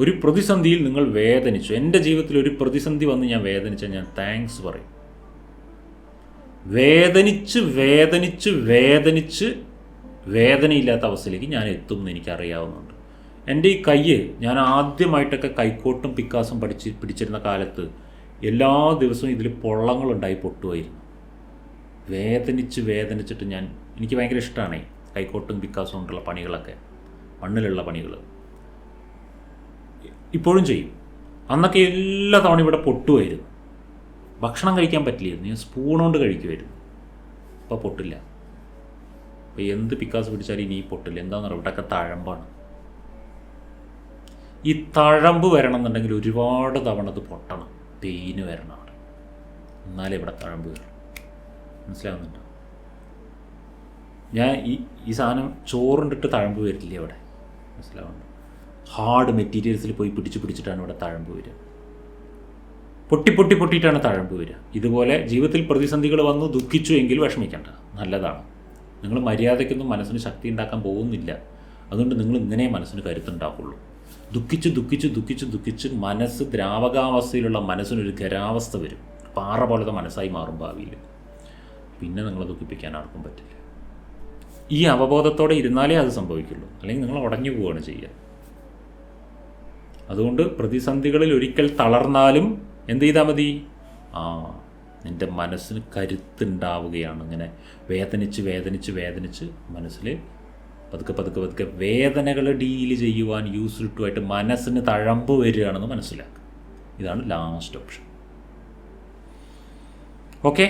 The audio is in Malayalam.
ഒരു പ്രതിസന്ധിയിൽ നിങ്ങൾ വേദനിച്ചു. എന്റെ ജീവിതത്തിൽ ഒരു പ്രതിസന്ധി വന്ന് ഞാൻ വേദനിച്ചാൽ ഞാൻ താങ്ക്സ് പറയും. വേദനിച്ച് വേദനിച്ച് വേദനിച്ച് വേദനയില്ലാത്ത അവസ്ഥയിലേക്ക് ഞാൻ എത്തും എന്ന് എനിക്കറിയാവുന്നുണ്ട്. എന്റെ ഈ കയ്യ് ഞാൻ ആദ്യമായിട്ടൊക്കെ കൈക്കോട്ടും പിക്കാസും പഠിച്ച് പിടിച്ചിരുന്ന കാലത്ത് എല്ലാ ദിവസവും ഇതിൽ പൊള്ളങ്ങളുണ്ടായി പൊട്ടുമായിരുന്നു. വേദനിച്ച് വേദനിച്ചിട്ട് ഞാൻ എനിക്ക് ഭയങ്കര ഇഷ്ടമാണ് കൈക്കോട്ടും പിക്കാസും കൊണ്ടുള്ള പണികളൊക്കെ മണ്ണിലുള്ള പണികൾ ഇപ്പോഴും ചെയ്യും. അന്നൊക്കെ എല്ലാ തവണ ഇവിടെ പൊട്ടുമായിരുന്നു. ഭക്ഷണം കഴിക്കാൻ പറ്റില്ലായിരുന്നു. ഞാൻ സ്പൂൺ കൊണ്ട് കഴിക്കുമായിരുന്നു. ഇപ്പോൾ പൊട്ടില്ല. അപ്പോൾ എന്ത് പിക്കാസ് പിടിച്ചാലും ഇനി പൊട്ടില്ല. എന്താണെന്ന് പറയുക ഇവിടെയൊക്കെ തഴമ്പാണ്. ഈ തഴമ്പ് വരണം എന്നുണ്ടെങ്കിൽ ഒരുപാട് തവണ അത് പൊട്ടണം. പെയിന് വരണം അവിടെ. എന്നാലേ ഇവിടെ തഴമ്പ് വരും. മനസ്സിലാവുന്നുണ്ടോ? ഞാൻ ഈ ഈ സാധനം ചോറുണ്ടിട്ട് തഴമ്പ് വരില്ല ഇവിടെ മനസ്സിലാവുന്നുണ്ട്? ഹാർഡ് മെറ്റീരിയൽസിൽ പോയി പിടിച്ച് പിടിച്ചിട്ടാണ് ഇവിടെ താഴമ്പ് വരിക. പൊട്ടി പൊട്ടി പൊട്ടിയിട്ടാണ് താഴമ്പ് വരിക. ഇതുപോലെ ജീവിതത്തിൽ പ്രതിസന്ധികൾ വന്നു ദുഃഖിച്ചു എങ്കിൽ വിഷമിക്കേണ്ട. നല്ലതാണ്. നിങ്ങൾ മര്യാദയ്ക്കൊന്നും മനസ്സിന് ശക്തി ഉണ്ടാക്കാൻ പോകുന്നില്ല. അതുകൊണ്ട് നിങ്ങൾ ഇങ്ങനെ മനസ്സിന് കരുത്തുണ്ടാക്കുള്ളൂ ദുഃഖിച്ച് ദുഃഖിച്ച് ദുഃഖിച്ച് ദുഃഖിച്ച് മനസ്സ് ദ്രാവകാവസ്ഥയിലുള്ള മനസ്സിനൊരു ഖരാവസ്ഥ വരും. പാറ പോലത്തെ മനസ്സായി മാറും ഭാവിയിൽ. പിന്നെ നിങ്ങളെ ദുഃഖിപ്പിക്കാൻ ആർക്കും പറ്റില്ല. ഈ അവബോധത്തോടെ ഇരുന്നാലേ അത് സംഭവിക്കുള്ളൂ. അല്ലെങ്കിൽ നിങ്ങൾ ഉടഞ്ഞു പോവുകയാണ് ചെയ്യുക. അതുകൊണ്ട് പ്രതിസന്ധികളിൽ ഒരിക്കൽ തളർന്നാലും എന്ത് ചെയ്താൽ മതി? ആ നിന്റെ മനസ്സിന് കരുത്തുണ്ടാവുകയാണ്. ഇങ്ങനെ വേദനിച്ച് വേദനിച്ച് വേദനിച്ച് മനസ്സിൽ പതുക്കെ പതുക്കെ പതുക്കെ വേദനകൾ ഡീൽ ചെയ്യുവാൻ യൂസ്ഡ് ടു ആയിട്ട് മനസ്സിന് തഴമ്പ് വരികയാണെന്ന് മനസ്സിലാക്കുക. ഇതാണ് ലാസ്റ്റ് ഓപ്ഷൻ ഓക്കെ